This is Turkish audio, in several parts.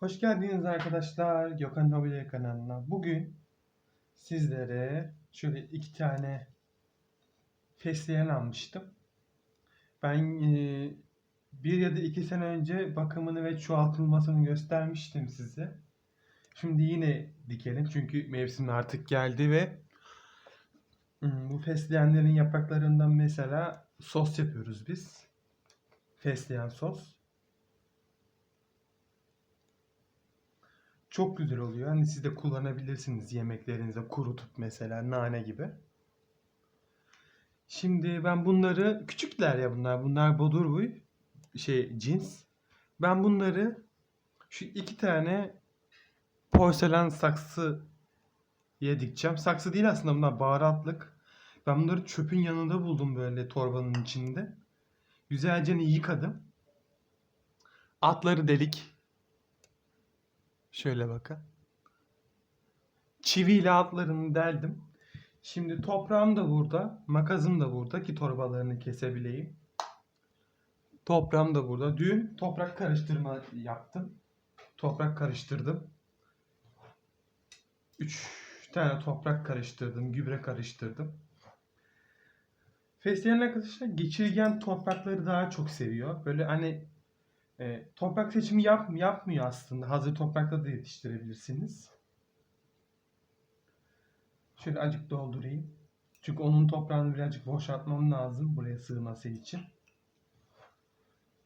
Hoş geldiniz arkadaşlar Gökhan Hobiler kanalına. Bugün sizlere şöyle iki tane fesleğen almıştım. Ben e, bir ya da iki sene önce bakımını ve çoğaltılmasını göstermiştim size. Şimdi yine dikelim çünkü mevsim artık geldi ve hmm, bu fesleğenlerin yapraklarından mesela sos yapıyoruz biz. Fesleğen sos. Çok güzel oluyor. Hani siz de kullanabilirsiniz yemeklerinize kurutup mesela nane gibi. Şimdi ben bunları küçükler ya bunlar. Bunlar bodurbuy şey cins. Ben bunları şu iki tane porselen saksı dikeceğim. Saksı değil aslında bunlar baharatlık. Ben bunları çöpün yanında buldum böyle torbanın içinde. Güzelce yıkadım. Atları delik. Şöyle bakın. Çiviyle altlarını deldim. Şimdi toprağım da burada. Makasım da burada ki torbalarını kesebileyim. Toprağım da burada. Dün toprak karıştırma yaptım. Toprak karıştırdım. 3 tane toprak karıştırdım. Gübre karıştırdım. Fesleğen arkadaşlar geçirgen toprakları daha çok seviyor. Böyle hani e, toprak seçimi yap, yapmıyor aslında. Hazır toprakta da yetiştirebilirsiniz. Şöyle acık doldurayım. Çünkü onun toprağını birazcık boşaltmam lazım buraya sığması için.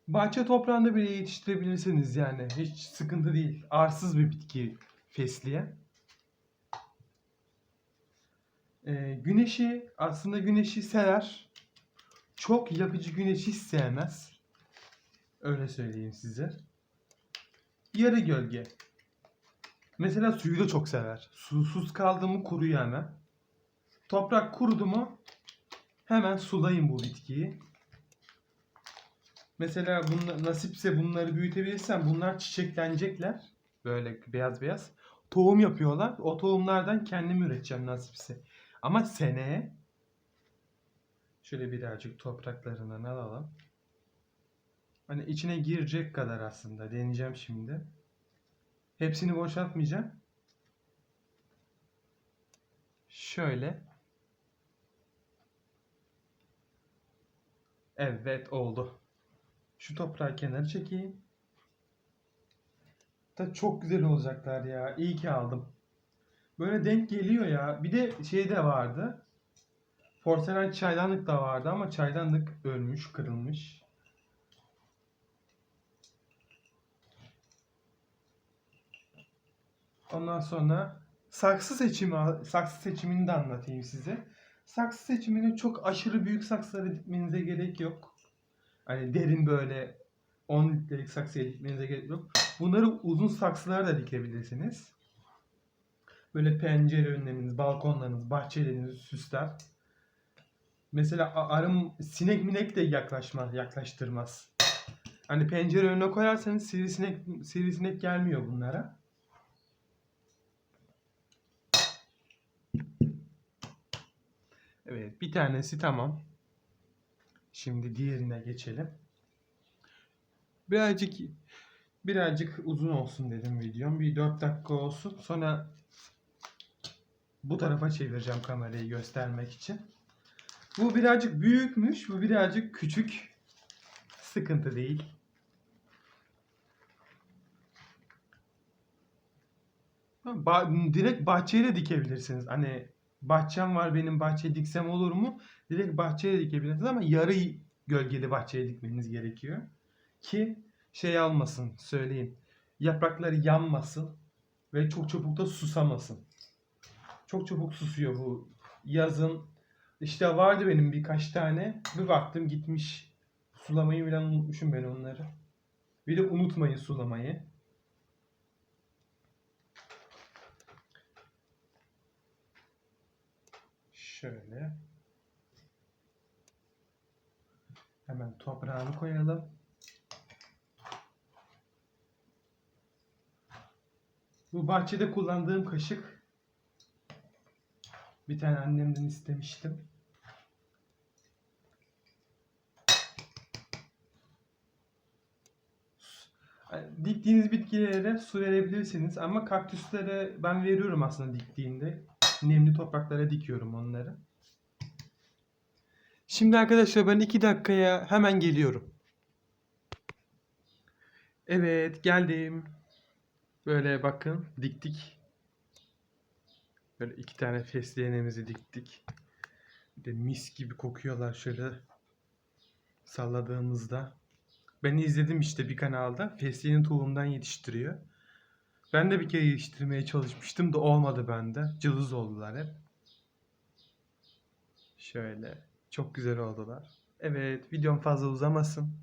Bahçe toprağında bile yetiştirebilirsiniz yani. Hiç sıkıntı değil. Arsız bir bitki fesleğen. Ee, güneşi aslında güneşi sever. Çok yakıcı güneşi sevmez. Öyle söyleyeyim size. Yarı gölge. Mesela suyu da çok sever. Susuz kaldı mı kuruyor hemen. Toprak kurudu mu hemen sulayın bu bitkiyi. Mesela bunla, nasipse bunları büyütebilirsem bunlar çiçeklenecekler. Böyle beyaz beyaz. Tohum yapıyorlar. O tohumlardan kendim üreteceğim nasipse. Ama seneye şöyle birazcık topraklarından alalım. Hani içine girecek kadar aslında. Deneyeceğim şimdi. Hepsini boşaltmayacağım. Şöyle. Evet oldu. Şu toprağı kenara çekeyim. Da çok güzel olacaklar ya. İyi ki aldım. Böyle denk geliyor ya. Bir de şey de vardı. Porselen çaydanlık da vardı ama çaydanlık ölmüş, kırılmış. Ondan sonra saksı seçimi saksı seçimini de anlatayım size. Saksı seçimini çok aşırı büyük saksılara dikmenize gerek yok. Hani derin böyle 10 litrelik saksıya dikmenize gerek yok. Bunları uzun saksılara da dikebilirsiniz. Böyle pencere önleriniz, balkonlarınız, bahçelerinizi süsler. Mesela arım, sinek minek de yaklaşmaz, yaklaştırmaz. Hani pencere önüne koyarsanız sivrisinek, sivrisinek gelmiyor bunlara. Evet, bir tanesi tamam. Şimdi diğerine geçelim. Birazcık birazcık uzun olsun dedim videom. Bir 4 dakika olsun. Sonra bu tarafa çevireceğim kamerayı göstermek için. Bu birazcık büyükmüş, bu birazcık küçük. Sıkıntı değil. Ba direkt bahçeye de dikebilirsiniz. Hani bahçem var benim bahçeye diksem olur mu? Direkt bahçeye dikebilirsiniz ama yarı gölgeli bahçeye dikmeniz gerekiyor. Ki şey almasın söyleyeyim. Yaprakları yanmasın ve çok çabuk da susamasın. Çok çabuk susuyor bu yazın. İşte vardı benim birkaç tane. Bir baktım gitmiş. Sulamayı bile unutmuşum ben onları. Bir de unutmayın sulamayı. Şöyle. Hemen toprağını koyalım. Bu bahçede kullandığım kaşık. Bir tane annemden istemiştim. Diktiğiniz bitkilere su verebilirsiniz ama kaktüslere ben veriyorum aslında diktiğinde. Nemli topraklara dikiyorum onları. Şimdi arkadaşlar ben 2 dakikaya hemen geliyorum. Evet geldim. Böyle bakın diktik. Böyle iki tane fesleğenimizi diktik. Bir de mis gibi kokuyorlar şöyle salladığımızda. Ben izledim işte bir kanalda. Fesleğeni tohumdan yetiştiriyor. Ben de bir kere yetiştirmeye çalışmıştım da olmadı bende. Cılız oldular hep. Şöyle. Çok güzel oldular. Evet videom fazla uzamasın.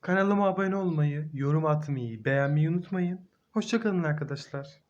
Kanalıma abone olmayı, yorum atmayı, beğenmeyi unutmayın. Hoşçakalın arkadaşlar.